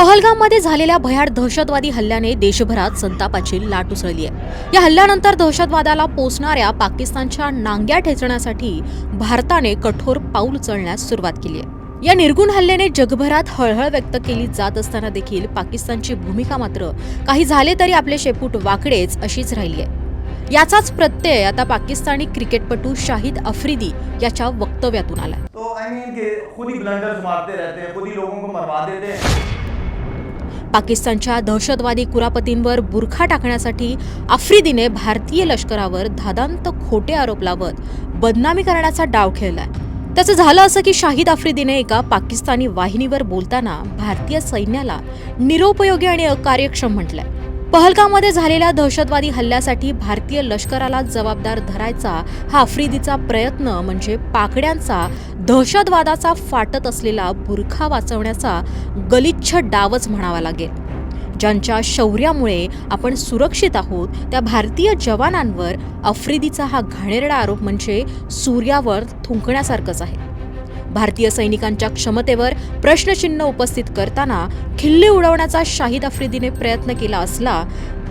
पहलगाममध्ये झालेल्या भयाड दहशतवादी हल्ल्याने देशभरात संतापाची लाट उसळली आहे. या हल्ल्यानंतर दहशतवादाला पोचणाऱ्या पाकिस्तानच्या नांग्या ठेचण्यासाठी भारताने कठोर पाऊल उचलण्यास सुरुवात केली आहे. या निर्गुण हल्ल्याने जगभरात हळहळ व्यक्त केली जात असताना देखील पाकिस्तानची भूमिका मात्र काही झाले तरी आपले शेपूट वाकडेच अशीच राहिली आहे. याचाच प्रत्यय आता पाकिस्तानी क्रिकेटपटू शाहिद अफ्रिदी याच्या वक्तव्यातून आला तो आई मीन खुद ही ब्लंडर्स मारते रहते हैं खुद ही लोगों को मरवा देते हैं। पाकिस्तानच्या दहशतवादी कुरापतींवर बुरखा टाकण्यासाठी आफ्रिदीने भारतीय लष्करावर धादांत खोटे आरोप लावत बदनामी करण्याचा डाव खेळलाय. त्याचं झालं असं की शाहिद आफ्रिदीने एका पाकिस्तानी वाहिनीवर बोलताना भारतीय सैन्याला निरुपयोगी आणि अकार्यक्षम म्हटलंय. पहलगामध्ये झालेल्या दहशतवादी हल्ल्यासाठी भारतीय लष्कराला जबाबदार धरायचा हा आफ्रिदीचा प्रयत्न म्हणजे पाकड्यांचा दहशतवादाचा फाटत असलेला बुरखा वाचवण्याचा गलिच्छ डावच म्हणावा लागेल. ज्यांच्या शौर्यामुळे आपण सुरक्षित आहोत त्या भारतीय जवानांवर आफ्रिदीचा हा घाणेरडा आरोप म्हणजे सूर्यावर थुंकण्यासारखंच आहे. भारतीय सैनिकांच्या क्षमतेवर प्रश्नचिन्ह उपस्थित करताना खिल्ले उडवण्याचा शाहिद आफ्रिदीने प्रयत्न केला असला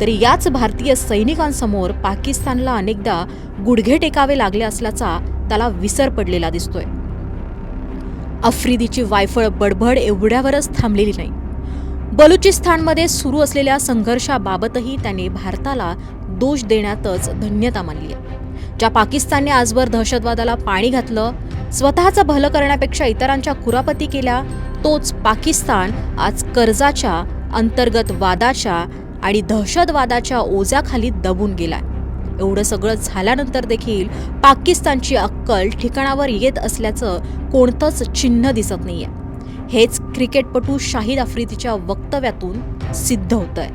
तरी याच भारतीय सैनिकांसमोर पाकिस्तानला अनेकदा गुडघे टेकावे लागले असल्याचा त्याला विसर पडलेला दिसतोय. आफ्रिदीची वायफळ बडबड एवढ्यावरच थांबलेली नाही. बलुचिस्तानमध्ये सुरू असलेल्या संघर्षाबाबतही त्याने भारताला दोष देण्यातच धन्यता मानली आहे. ज्या पाकिस्तानने आजवर दहशतवादाला पाणी घातलं स्वतःचं भलं करण्यापेक्षा इतरांच्या कुरापती केल्या तोच पाकिस्तान आज कर्जाच्या अंतर्गत वादाच्या आणि दहशतवादाच्या ओझ्याखाली दबून गेलाय. एवढं सगळं झाल्यानंतर देखील पाकिस्तानची अक्कल ठिकाणावर येत असल्याचं कोणतंच चिन्ह दिसत नाहीये. हेच क्रिकेटपटू शाहिद आफ्रिदीच्या वक्तव्यातून सिद्ध होतंय.